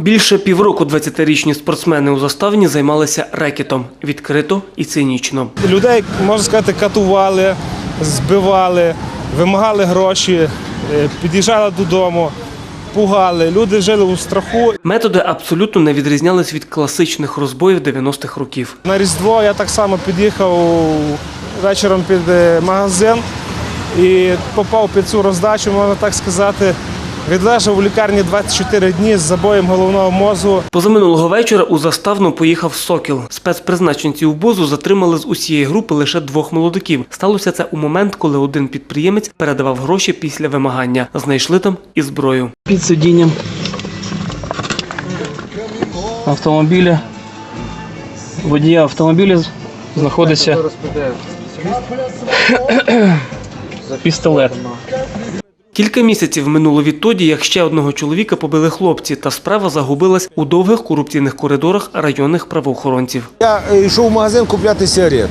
Більше півроку 20-річні спортсмени у заставні займалися рекетом відкрито і цинічно. Людей, можна сказати, катували, збивали, вимагали гроші, е, під'їжджали додому, пугали. Люди жили у страху. Методи абсолютно не відрізнялись від класичних розбоїв 90-х років. На Різдво я так само під'їхав вечором під е, магазин і попав під цю роздачу, можна так сказати. Відлежав у лікарні 24 дні з забоєм головного мозку. Позаминулого вечора у заставну поїхав Сокіл. Спецпризначенці УБОЗу затримали з усієї групи лише двох молодиків. Сталося це у момент, коли один підприємець передавав гроші після вимагання. Знайшли там і зброю. Під сидінням автомобіля водія автомобіля знаходиться пістолет. Кілька місяців минуло відтоді, як ще одного чоловіка побили хлопці, та справа загубилась у довгих корупційних коридорах районних правоохоронців. Я е, йшов в магазин купляти сигарет.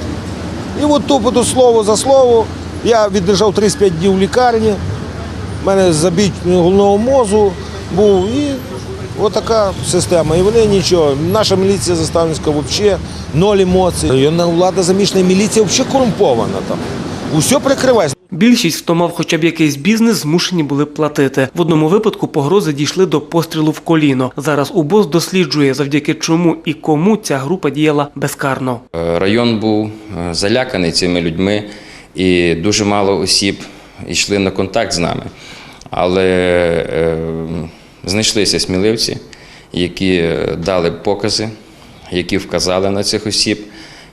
І от тупо слово за слово. Я відлежав 35 днів в лікарні. У мене забій головного мозу був. І отака система. І вони нічого. Наша міліція заставницька взагалі ноль емоцій. Районна влада замішана, міліція взагалі корумпована там. Усе прикриває. Більшість, хто мав хоча б якийсь бізнес, змушені були платити. В одному випадку погрози дійшли до пострілу в коліно. Зараз УБОЗ досліджує, завдяки чому і кому ця група діяла безкарно. Е, Район був е, заляканий цими людьми, і дуже мало осіб йшли на контакт з нами. Але е, знайшлися сміливці, які е, дали покази, які вказали на цих осіб.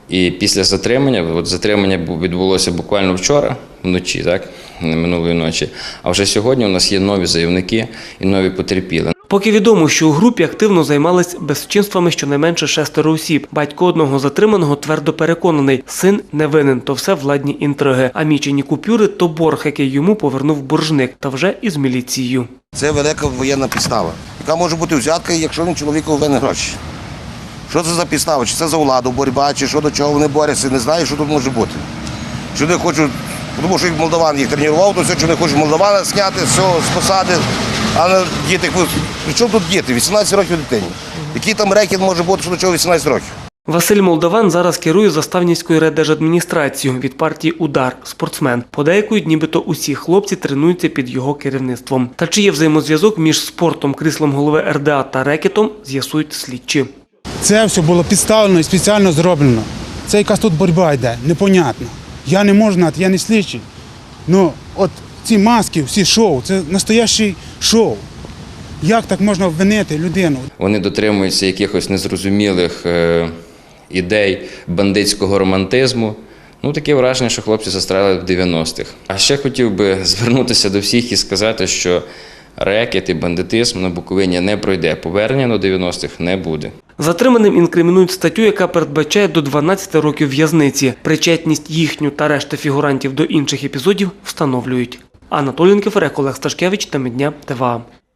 І після затримання, от затримання відбулося буквально вчора, вночі, так, минулої ночі. А вже сьогодні у нас є нові заявники і нові потерпіли. Поки відомо, що у групі активно займались безчинствами щонайменше шестеро осіб. Батько одного затриманого твердо переконаний, син не винен, то все владні інтриги. А мічені купюри то борг, який йому повернув боржник, та вже із міліцією. Це велика воєнна підстава, яка може бути взятка, якщо він чоловіку винен гроші. Що це за підстава? Чи це за владу боротьба, чи що до чого вони борються, не знаю, що тут може бути. Що вони хочуть, тому що їх молдаван їх тренував, то все, що вони хочуть молдавана зняти все, з посади, а діти. При чому тут діти? 18 років дитині. Який там рекет може бути, що до чого 18 років? Василь Молдаван зараз керує Заставнівською райдержадміністрацією від партії Удар спортсмен. Подейкують, нібито усі хлопці тренуються під його керівництвом. Та чи є взаємозв'язок між спортом, кріслом голови РДА та рекетом, з'ясують слідчі. Це все було підставлено і спеціально зроблено. Це якась тут боротьба йде, непонятно. Я не можу знати, я не слідчий. Ну, от ці маски, всі шоу, це настоящий шоу. Як так можна обвинити людину? Вони дотримуються якихось незрозумілих е, ідей бандитського романтизму. Ну, таке враження, що хлопці застряли в 90-х. А ще хотів би звернутися до всіх і сказати, що рекет і бандитизм на Буковині не пройде. Повернення до 90-х не буде. Затриманим інкримінують статтю, яка передбачає до 12 років в'язниці. Причетність їхню та решти фігурантів до інших епізодів встановлюють. Анатолій Кеферек, Олег Сташкевич та Медня ТВА.